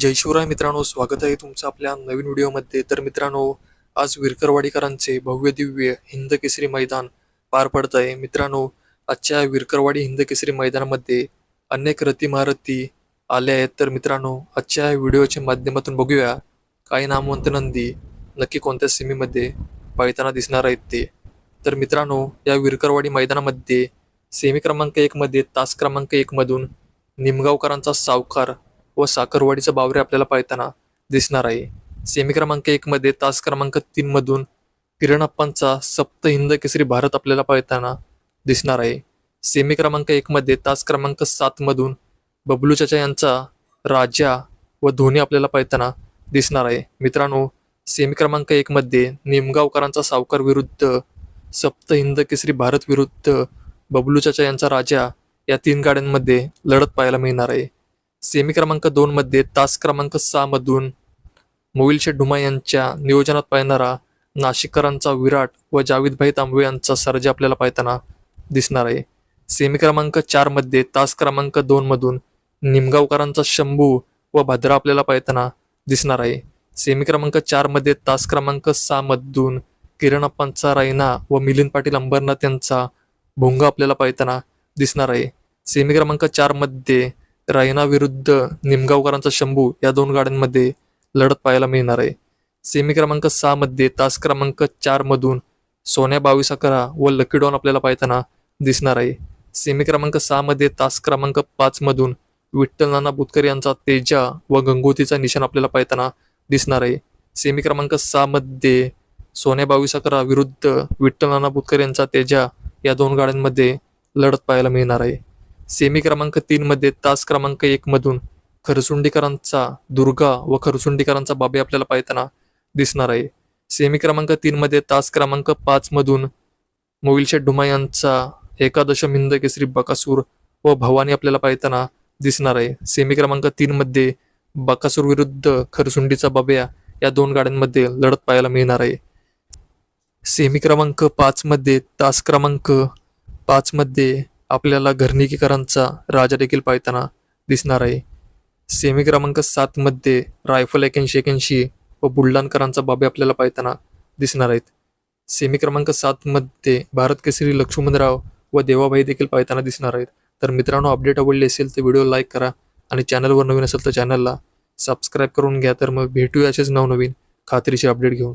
जय शिवराय मित्रांनो स्वागत आहे तुमचं आपल्या नवीन व्हिडिओमध्ये. तर मित्रांनो आज विरकरवाडीकरांचे भव्य दिव्य हिंद केसरी मैदान पार पडत आहे मित्रांनो आजच्या विरकरवाडी हिंद केसरी मैदानामध्ये अनेक रतिमारती महारथी आल्या आहेत. तर मित्रांनो आजच्या व्हिडिओच्या माध्यमातून बघूया काही नामवंत नंदी नक्की कोणत्या सेमीमध्ये पळताना दिसणार आहेत ते. तर मित्रांनो या विरकरवाडी मैदानामध्ये सेमी क्रमांक एकमध्ये तास क्रमांक एकमधून निमगावकरांचा सावकार व साखरवाडीचा बावरे आपल्याला पाळताना दिसणार आहे. सेमी क्रमांक एक मध्ये तास क्रमांक तीन मधून किरणप्पांचा सप्त हिंद केसरी भारत आपल्याला पाळताना दिसणार आहे. सेमी क्रमांक एक मध्ये तास क्रमांक सात मधून बबलू चाचा यांचा राजा व धोनी आपल्याला पाळताना दिसणार आहे. मित्रांनो सेमी क्रमांक एक मध्ये निमगावकरांचा सावकार विरुद्ध सप्त हिंद केसरी भारत विरुद्ध बबलू चाचा यांचा राजा या तीन गाड्यांमध्ये लढत पाहायला मिळणार आहे. सेमी क्रमांक दोन मध्ये तास क्रमांक सहा मधून मोविलशे ढुमा यांच्या नियोजनात पाहणारा नाशिककरांचा विराट व जावेदभाई तांबवे यांचा सर्ज आपल्याला पाहताना दिसणार आहे. सेमी क्रमांक चारमध्ये तास क्रमांक दोन मधून निमगावकरांचा शंभू व भद्रा आपल्याला पाहताना दिसणार आहे. सेमी क्रमांक चारमध्ये तास क्रमांक सहा मधून किरणप्पांचा रायना व मिलिंद पाटील अंबरनाथ यांचा भोंगा आपल्याला पाहताना दिसणार आहे. सेमी क्रमांक चारमध्ये रायना विरुद्ध निमगावकरांचा शंभू या दोन गाड्यांमध्ये लढत पाहायला मिळणार आहे. सेमी क्रमांक सहा मध्ये तास क्रमांक चार मधून सोन्या बावीस अकरा व लकी डॉन आपल्याला पाहताना दिसणार आहे. सेमी क्रमांक सहा मध्ये तास क्रमांक पाच मधून विठ्ठल नाना बुतकर यांचा तेजा व गंगोतीचा निशाण आपल्याला पाहताना दिसणार आहे. सेमी क्रमांक सहा मध्ये सोन्या बावीस अकरा विरुद्ध विठ्ठल नाना बुतकर यांचा तेजा या दोन गाड्यांमध्ये लढत पाहायला मिळणार आहे. सेमी क्रमांक तीन मध्ये तास क्रमांक एक मधून खरसुंडीकरांचा दुर्गा व खरसुंडीकरांचा बाबी आपल्याला पाहताना दिसणार आहे. सेमी क्रमांक तीन मध्ये तास क्रमांक पाच मधून मोविलशेठ ढुमा यांचा एकादश हिंद केसरी बकासूर व भवानी आपल्याला पाहताना दिसणार आहे. सेमी क्रमांक तीन मध्ये बकासूर विरुद्ध खरसुंडीचा बाब्या या दोन गाड्यांमध्ये लढत पाहायला मिळणार आहे. सेमी क्रमांक पाच मध्ये तास क्रमांक पाच मध्ये आपल्याला घरनिकीकरांचा राजा देखील पाहताना दिसणार आहे. सेमी क्रमांक सातमध्ये रायफल एक्याऐंशी एक्याऐंशी व बुलढाणकरांचा बाबी आपल्याला पाहताना दिसणार आहेत. सेमी क्रमांक सातमध्ये भारत केसरी लक्ष्मणराव व देवाबाई देखील पाहताना दिसणार आहेत. तर मित्रांनो अपडेट आवडली असेल तर व्हिडिओ लाईक करा आणि चॅनलवर नवीन असेल तर चॅनलला सबस्क्राईब करून घ्या. तर मग भेटूया असेच नवनवीन खात्रीचे अपडेट घेऊन.